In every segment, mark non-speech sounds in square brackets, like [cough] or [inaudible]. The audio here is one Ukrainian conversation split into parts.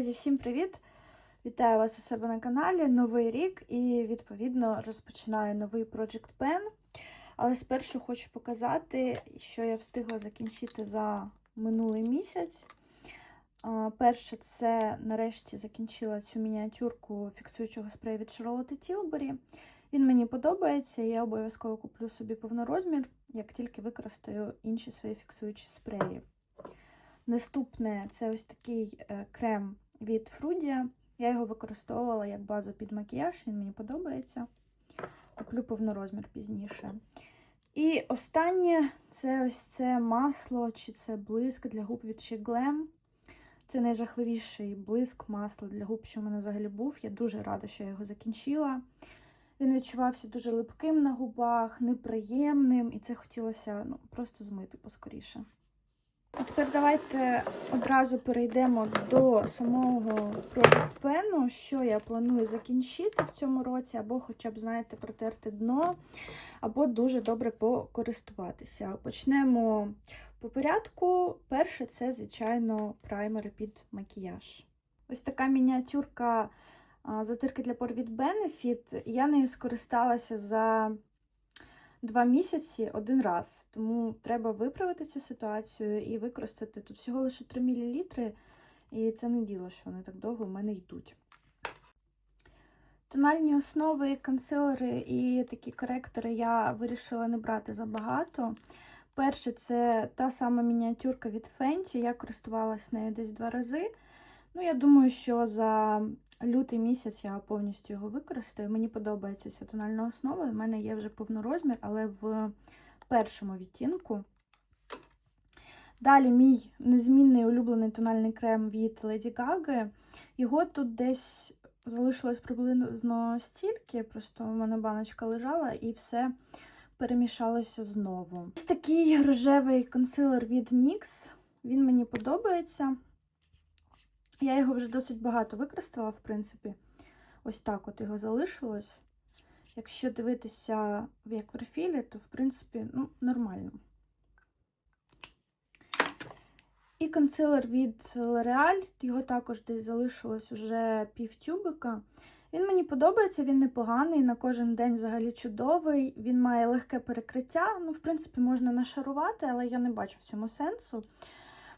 Друзі, всім привіт! Вітаю вас у себе на каналі. Новий рік і, відповідно, розпочинаю новий Project Pen. Але спершу хочу показати, що я встигла закінчити за минулий місяць. Перше, це нарешті закінчила цю мініатюрку фіксуючого спрею від Charlotte Tilbury. Він мені подобається, я обов'язково куплю собі повнорозмір, як тільки використаю інші свої фіксуючі спреї. Наступне це ось такий е, крем від Frudia. Я його використовувала як базу під макіяж, він мені подобається. Куплю повнорозмір пізніше. І останнє це ось це масло, чи це блиск для губ від She Glam. Це найжахливіший блиск масла для губ, що в мене взагалі був. Я дуже рада, що я його закінчила. Він відчувався дуже липким на губах, неприємним, і це хотілося ну, просто змити поскоріше. А тепер давайте одразу перейдемо до самого Pen, що я планую закінчити в цьому році, або хоча б, знаєте, протерти дно, або дуже добре покористуватися. Почнемо по порядку. Перше, це, звичайно, праймери під макіяж. Ось така мініатюрка затирки для пор від Benefit. Я нею скористалася за два місяці один раз. Тому треба виправити цю ситуацію і використати тут всього лише 3 мл. І це не діло, що вони так довго в мене йдуть. Тональні основи, консилери і такі коректори я вирішила не брати забагато. Перше, це та сама мініатюрка від Fenty. Я користувалася нею десь два рази. Ну, я думаю, що за лютий місяць я повністю його використаю. Мені подобається ця тональна основа. У мене є вже повнорозмір, але в першому відтінку. Далі мій незмінний улюблений тональний крем від Lady Gaga. Його тут десь залишилось приблизно стільки, просто у мене баночка лежала і все перемішалося знову. Ось такий рожевий консилер від NYX. Він мені подобається. Я його вже досить багато використала, в принципі. Ось так от його залишилось. Якщо дивитися в рефілі, то, в принципі, ну, нормально. І консилер від L'Oreal, його також десь залишилось вже пів тюбика. Він мені подобається, він непоганий, на кожен день взагалі чудовий. Він має легке перекриття. Ну, в принципі, можна нашарувати, але я не бачу в цьому сенсу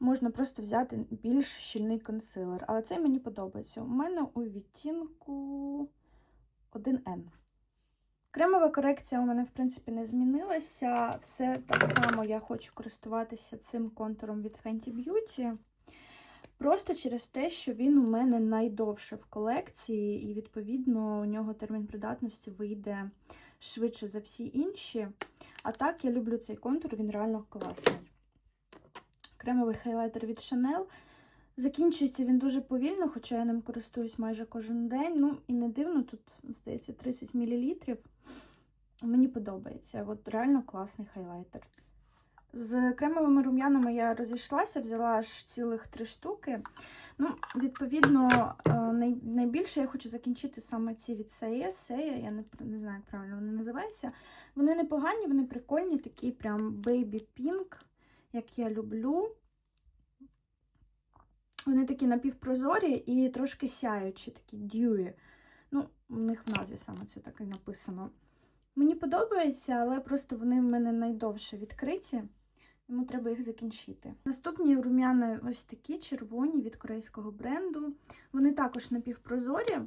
можна просто взяти більш щільний консилер. Але цей мені подобається. У мене у відтінку 1N. Кремова корекція у мене, в принципі, не змінилася. Все так само я хочу користуватися цим контуром від Fenty Beauty. Просто через те, що він у мене найдовше в колекції, і, відповідно, у нього термін придатності вийде швидше за всі інші. А так, я люблю цей контур, він реально класний кремовий хайлайтер від Chanel. Закінчується він дуже повільно, хоча я ним користуюсь майже кожен день. Ну, і не дивно, тут, здається, 30 мл. Мені подобається. От реально класний хайлайтер. З кремовими рум'янами я розійшлася, взяла аж цілих три штуки. Ну, Відповідно, е, найбільше я хочу закінчити саме ці від Сея. Сея, я не не знаю, як правильно вони називаються. Вони непогані, вони прикольні, такі прям pink як я люблю. Вони такі напівпрозорі і трошки сяючі, такі дюї. Ну, у них в назві саме це так і написано. Мені подобається, але просто вони в мене найдовше відкриті, тому треба їх закінчити. Наступні рум'яни ось такі червоні від корейського бренду. Вони також напівпрозорі,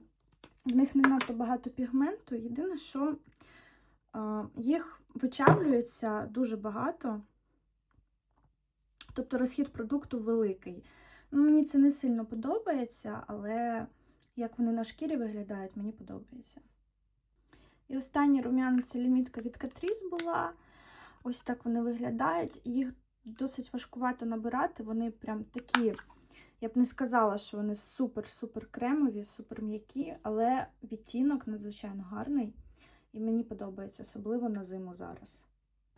в них не надто багато пігменту. Єдине, що їх вичавлюється дуже багато. Тобто розхід продукту великий. Мені це не сильно подобається, але як вони на шкірі виглядають, мені подобається. І останні рум'яна це лімітка від Catrice була. Ось так вони виглядають. Їх досить важкувато набирати. Вони прям такі, я б не сказала, що вони супер-супер кремові, супер м'які, але відтінок надзвичайно гарний. І мені подобається, особливо на зиму зараз.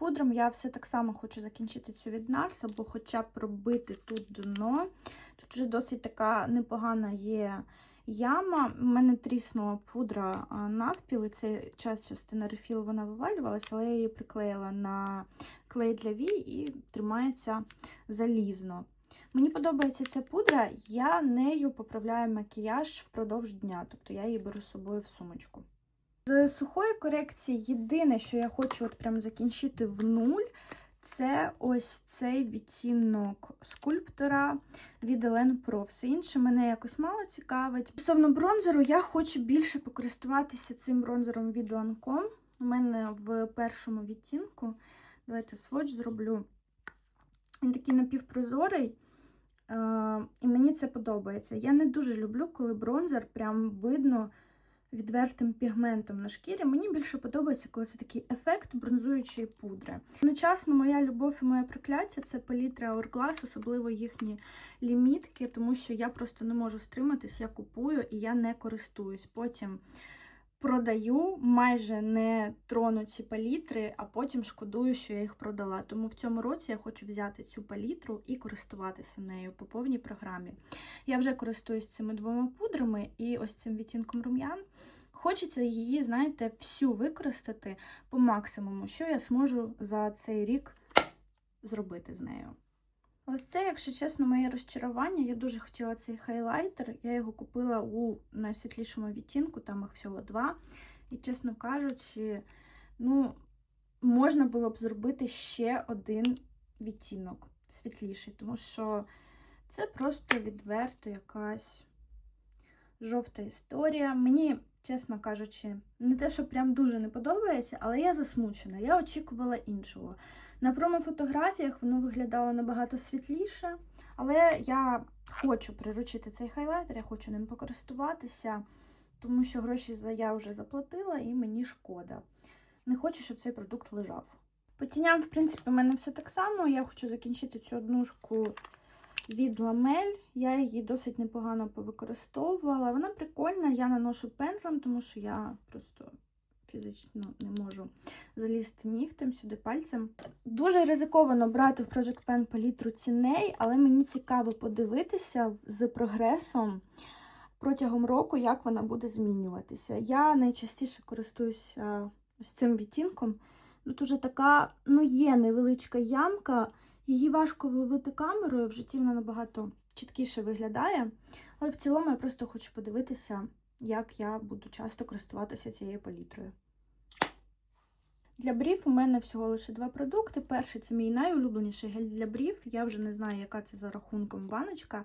Пудром я все так само хочу закінчити цю від NARS, або хоча б пробити тут дно. Тут вже досить така непогана є яма. У мене тріснула пудра навпіл, і цей час частина рефілу вона вивалювалася, але я її приклеїла на клей для вій і тримається залізно. Мені подобається ця пудра, я нею поправляю макіяж впродовж дня, тобто я її беру з собою в сумочку. З сухої корекції єдине, що я хочу от прям закінчити в нуль, це ось цей відтінок скульптора від Елен Pro. Все інше мене якось мало цікавить. Стосовно бронзеру, я хочу більше покористуватися цим бронзером від Lancome. У мене в першому відтінку. Давайте сводч зроблю. Він такий напівпрозорий. Е, і мені це подобається. Я не дуже люблю, коли бронзер прям видно відвертим пігментом на шкірі. Мені більше подобається, коли це такий ефект бронзуючої пудри. Одночасно, моя любов і моє прокляття це палітри Hourglass, особливо їхні лімітки, тому що я просто не можу стриматись, я купую і я не користуюсь. Потім продаю, майже не трону ці палітри, а потім шкодую, що я їх продала. Тому в цьому році я хочу взяти цю палітру і користуватися нею по повній програмі. Я вже користуюсь цими двома пудрами і ось цим відтінком рум'ян. Хочеться її, знаєте, всю використати по максимуму, що я зможу за цей рік зробити з нею. Ось це, якщо чесно, моє розчарування. Я дуже хотіла цей хайлайтер. Я його купила у найсвітлішому відтінку, там їх всього два. І, чесно кажучи, ну, можна було б зробити ще один відтінок світліший, тому що це просто відверто якась жовта історія. Мені, чесно кажучи, не те, що прям дуже не подобається, але я засмучена. Я очікувала іншого. На промо-фотографіях воно виглядало набагато світліше, але я хочу приручити цей хайлайтер, я хочу ним покористуватися, тому що гроші я вже заплатила і мені шкода. Не хочу, щоб цей продукт лежав. По тіням, в принципі, у мене все так само. Я хочу закінчити цю однушку від ламель. Я її досить непогано повикористовувала. Вона прикольна, я наношу пензлем, тому що я просто фізично не можу залізти нігтем сюди пальцем. Дуже ризиковано брати в Project Pen палітру ціней, але мені цікаво подивитися з прогресом протягом року, як вона буде змінюватися. Я найчастіше користуюся ось цим відтінком. Тут уже така, ну, є невеличка ямка, її важко вловити камерою, в житті вона набагато чіткіше виглядає. Але в цілому я просто хочу подивитися, як я буду часто користуватися цією палітрою. Для брів у мене всього лише два продукти. Перший це мій найулюбленіший гель для брів. Я вже не знаю, яка це за рахунком баночка.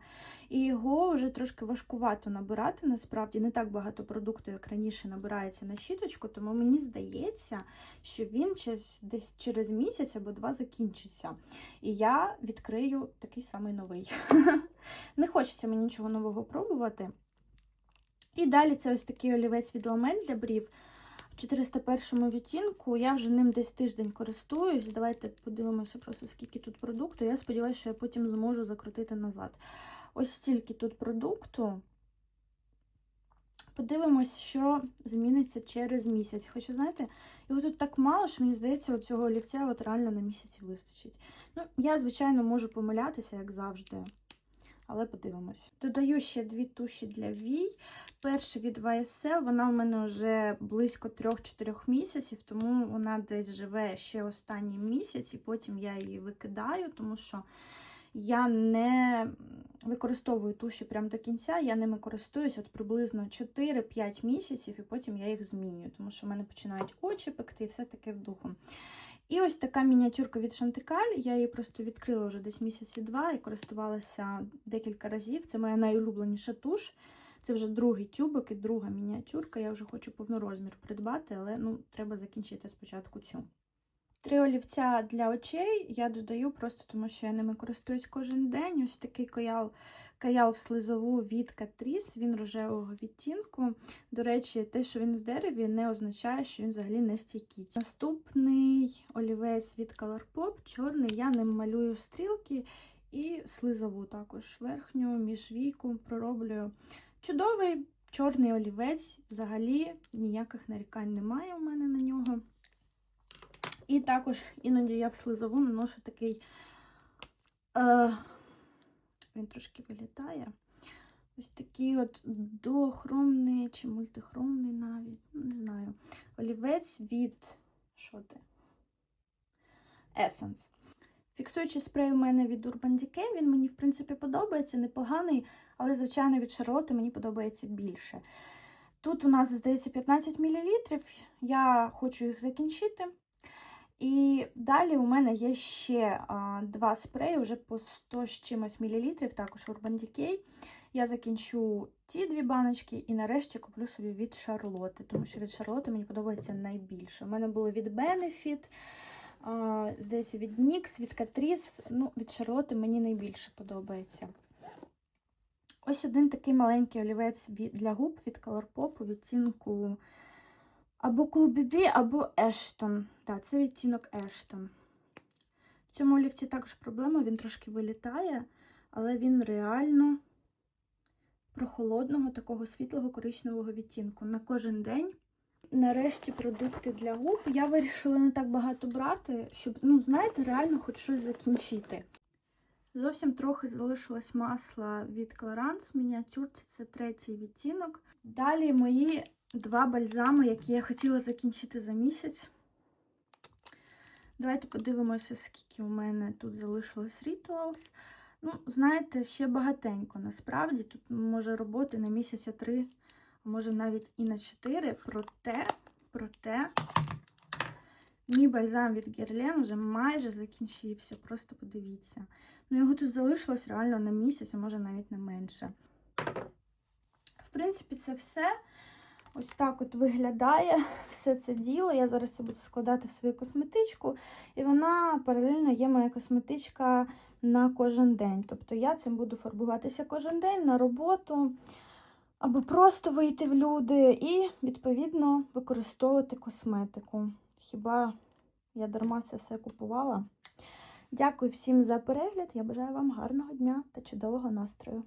І його вже трошки важкувато набирати. Насправді не так багато продукту, як раніше, набирається на щіточку, тому мені здається, що він десь через місяць або два закінчиться. І я відкрию такий самий новий. [laughs] Не хочеться мені нічого нового пробувати. І далі це ось такий олівець від ламель для брів. 401 відтінку. Я вже ним десь тиждень користуюсь. Давайте подивимося просто, скільки тут продукту. Я сподіваюся, що я потім зможу закрутити назад. Ось стільки тут продукту. Подивимось, що зміниться через місяць. Хоча, знаєте, його тут так мало, що мені здається, цього олівця от реально на місяць вистачить. Ну, я, звичайно, можу помилятися, як завжди. Але подивимось. Додаю ще дві туші для вій. Перша від YSL, вона в мене вже близько 3-4 місяців, тому вона десь живе ще останній місяць, і потім я її викидаю, тому що я не використовую туші прямо до кінця, я ними користуюсь от приблизно 4-5 місяців, і потім я їх змінюю, тому що в мене починають очі пекти і все таке в духу. І ось така мініатюрка від Шантикаль. Я її просто відкрила вже десь місяці два і користувалася декілька разів. Це моя найулюбленіша туш. Це вже другий тюбик і друга мініатюрка. Я вже хочу повнорозмір придбати, але ну, треба закінчити спочатку цю. Три олівця для очей я додаю просто тому, що я ними користуюсь кожен день. Ось такий каял, каял в слизову від Catrice, він рожевого відтінку. До речі, те, що він в дереві, не означає, що він взагалі не стійкий. Наступний олівець від Colourpop, чорний, я ним малюю стрілки і слизову також верхню міжвійку пророблюю. Чудовий чорний олівець, взагалі ніяких нарікань немає у мене на нього. І також іноді я в слизову наношу такий, е, він трошки вилітає. Ось такий от дохромний чи мультихромний навіть, ну, не знаю, олівець від що ти? Essence. Фіксуючий спрей у мене від Urban Decay, він мені, в принципі, подобається, непоганий, але, звичайно, від Charlotte мені подобається більше. Тут у нас, здається, 15 мл, я хочу їх закінчити. І далі у мене є ще а, два спреї, вже по 100 з чимось мілілітрів, також Urban Decay. Я закінчу ті дві баночки і нарешті куплю собі від Шарлоти, тому що від Шарлоти мені подобається найбільше. У мене було від Benefit, а, здається, від NYX, від Catrice. Ну, від Шарлоти мені найбільше подобається. Ось один такий маленький олівець для губ від Colourpop у відтінку або BB, або Ashton. Так, це відтінок Ashton. В цьому олівці також проблема, він трошки вилітає, але він реально прохолодного, такого світлого коричневого відтінку на кожен день. Нарешті продукти для губ. Я вирішила не так багато брати, щоб, ну, знаєте, реально хоч щось закінчити. Зовсім трохи залишилось масла від Clarins мініатюрці, це третій відтінок. Далі мої два бальзами, які я хотіла закінчити за місяць. Давайте подивимося, скільки у мене тут залишилось Rituals. Ну, знаєте, ще багатенько насправді. Тут може роботи на місяця три, а може навіть і на чотири. Проте, проте, мій бальзам від Guerlain вже майже закінчився. Просто подивіться. Ну, його тут залишилось реально на місяць, а може навіть не менше. В принципі, це все. Ось так от виглядає [laughs] все це діло. Я зараз це буду складати в свою косметичку, і вона паралельно є моя косметичка на кожен день. Тобто я цим буду фарбуватися кожен день на роботу, або просто вийти в люди і, відповідно, використовувати косметику. Хіба я дарма це все купувала? Дякую всім за перегляд. Я бажаю вам гарного дня та чудового настрою.